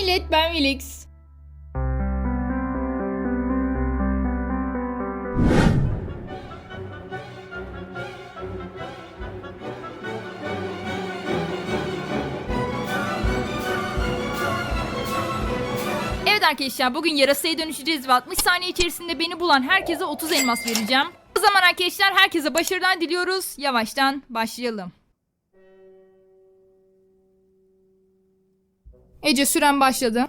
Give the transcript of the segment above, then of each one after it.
millet ben Felix. Evet arkadaşlar bugün yarasaya dönüşeceğiz ve 60 saniye içerisinde beni bulan herkese 30 elmas vereceğim. O zaman arkadaşlar herkese başarılar diliyoruz. Yavaştan başlayalım. Ece süren başladı.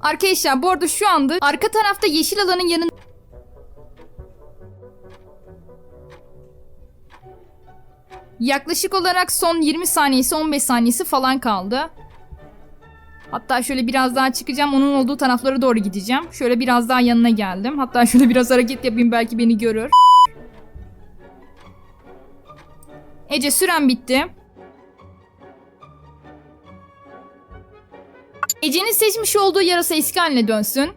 Arkadaşlar bu arada şu anda arka tarafta yeşil alanın yanında Yaklaşık olarak son 20 saniyesi 15 saniyesi falan kaldı. Hatta şöyle biraz daha çıkacağım. Onun olduğu taraflara doğru gideceğim. Şöyle biraz daha yanına geldim. Hatta şöyle biraz hareket yapayım belki beni görür. Ece süren bitti. Ece'nin seçmiş olduğu yarasa eski haline dönsün.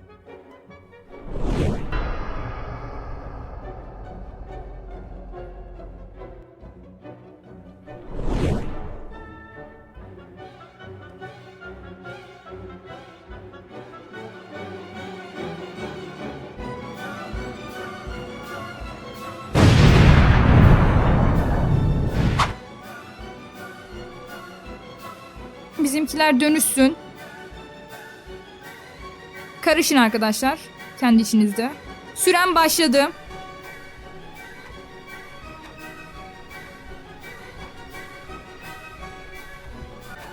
Bizimkiler dönüşsün. Karışın arkadaşlar. Kendi içinizde. Süren başladı.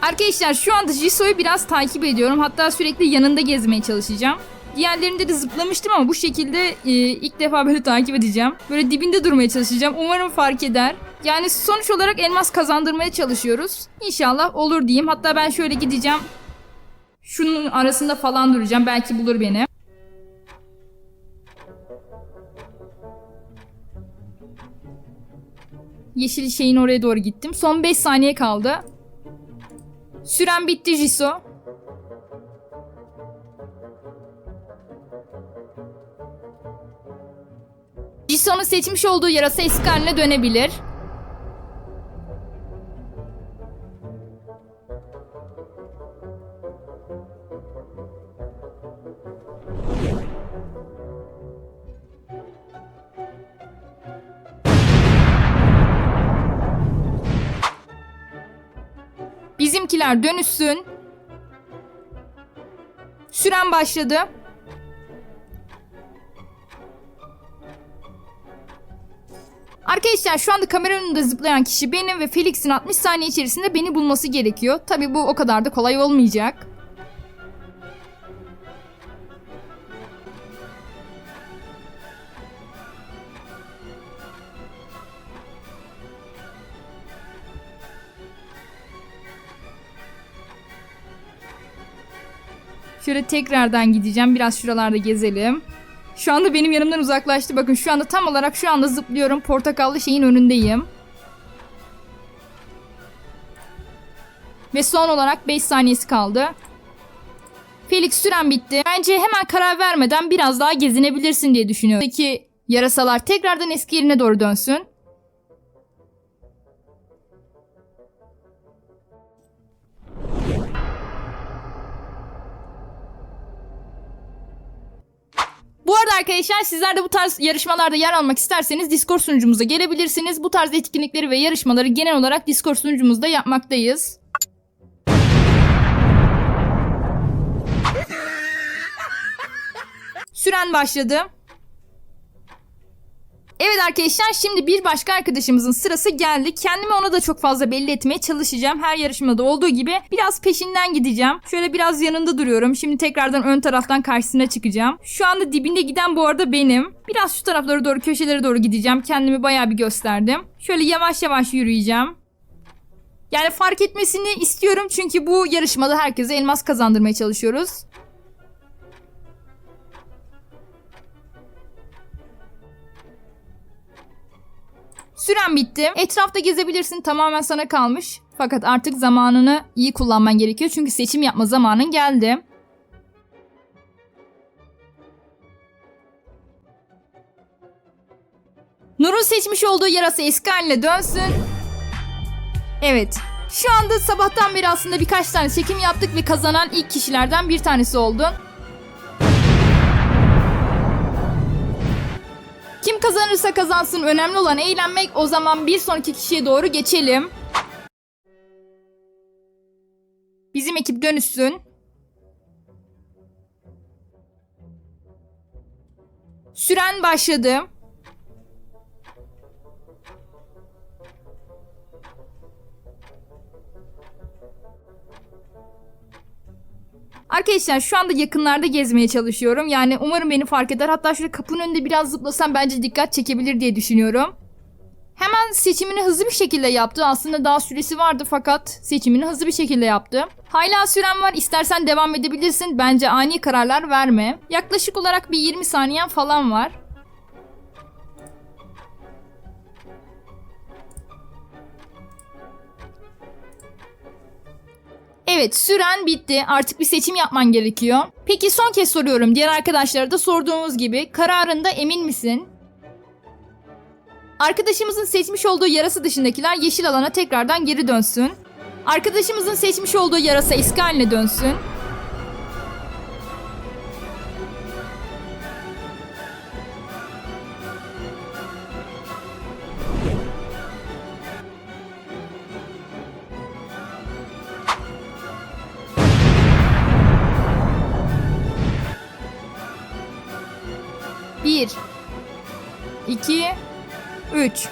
Arkadaşlar şu anda Jisoo'yu biraz takip ediyorum. Hatta sürekli yanında gezmeye çalışacağım. Diğerlerinde de zıplamıştım ama bu şekilde e, ilk defa böyle takip edeceğim. Böyle dibinde durmaya çalışacağım. Umarım fark eder. Yani sonuç olarak elmas kazandırmaya çalışıyoruz. İnşallah olur diyeyim. Hatta ben şöyle gideceğim. Şunun arasında falan duracağım. Belki bulur beni. Yeşil şeyin oraya doğru gittim. Son 5 saniye kaldı. Süren bitti Jiso. Jiso'nun seçmiş olduğu yarasa eski haline dönebilir. Bizimkiler dönüşsün. Süren başladı. Arkadaşlar şu anda kamera önünde zıplayan kişi benim ve Felix'in 60 saniye içerisinde beni bulması gerekiyor. Tabi bu o kadar da kolay olmayacak. Şöyle tekrardan gideceğim. Biraz şuralarda gezelim. Şu anda benim yanımdan uzaklaştı. Bakın şu anda tam olarak şu anda zıplıyorum. Portakallı şeyin önündeyim. Ve son olarak 5 saniyesi kaldı. Felix süren bitti. Bence hemen karar vermeden biraz daha gezinebilirsin diye düşünüyorum. Peki yarasalar tekrardan eski yerine doğru dönsün. Bu arada arkadaşlar sizler de bu tarz yarışmalarda yer almak isterseniz Discord sunucumuza gelebilirsiniz. Bu tarz etkinlikleri ve yarışmaları genel olarak Discord sunucumuzda yapmaktayız. Süren başladı. Evet arkadaşlar şimdi bir başka arkadaşımızın sırası geldi. Kendimi ona da çok fazla belli etmeye çalışacağım. Her yarışmada olduğu gibi biraz peşinden gideceğim. Şöyle biraz yanında duruyorum. Şimdi tekrardan ön taraftan karşısına çıkacağım. Şu anda dibinde giden bu arada benim. Biraz şu taraflara doğru köşelere doğru gideceğim. Kendimi bayağı bir gösterdim. Şöyle yavaş yavaş yürüyeceğim. Yani fark etmesini istiyorum çünkü bu yarışmada herkese elmas kazandırmaya çalışıyoruz. Süren bitti. Etrafta gezebilirsin tamamen sana kalmış. Fakat artık zamanını iyi kullanman gerekiyor. Çünkü seçim yapma zamanın geldi. Nur'un seçmiş olduğu yarasa eski haline dönsün. Evet. Şu anda sabahtan beri aslında birkaç tane çekim yaptık ve kazanan ilk kişilerden bir tanesi oldun. Kazanırsa kazansın önemli olan eğlenmek. O zaman bir sonraki kişiye doğru geçelim. Bizim ekip dönüşsün. Süren başladı. Arkadaşlar şu anda yakınlarda gezmeye çalışıyorum. Yani umarım beni fark eder. Hatta şöyle kapının önünde biraz zıplasam bence dikkat çekebilir diye düşünüyorum. Hemen seçimini hızlı bir şekilde yaptı. Aslında daha süresi vardı fakat seçimini hızlı bir şekilde yaptı. Hala süren var. İstersen devam edebilirsin. Bence ani kararlar verme. Yaklaşık olarak bir 20 saniyen falan var. Evet süren bitti. Artık bir seçim yapman gerekiyor. Peki son kez soruyorum. Diğer arkadaşlara da sorduğumuz gibi kararında emin misin? Arkadaşımızın seçmiş olduğu yarası dışındakiler yeşil alana tekrardan geri dönsün. Arkadaşımızın seçmiş olduğu yarasa eski haline dönsün. Bir, iki, üç.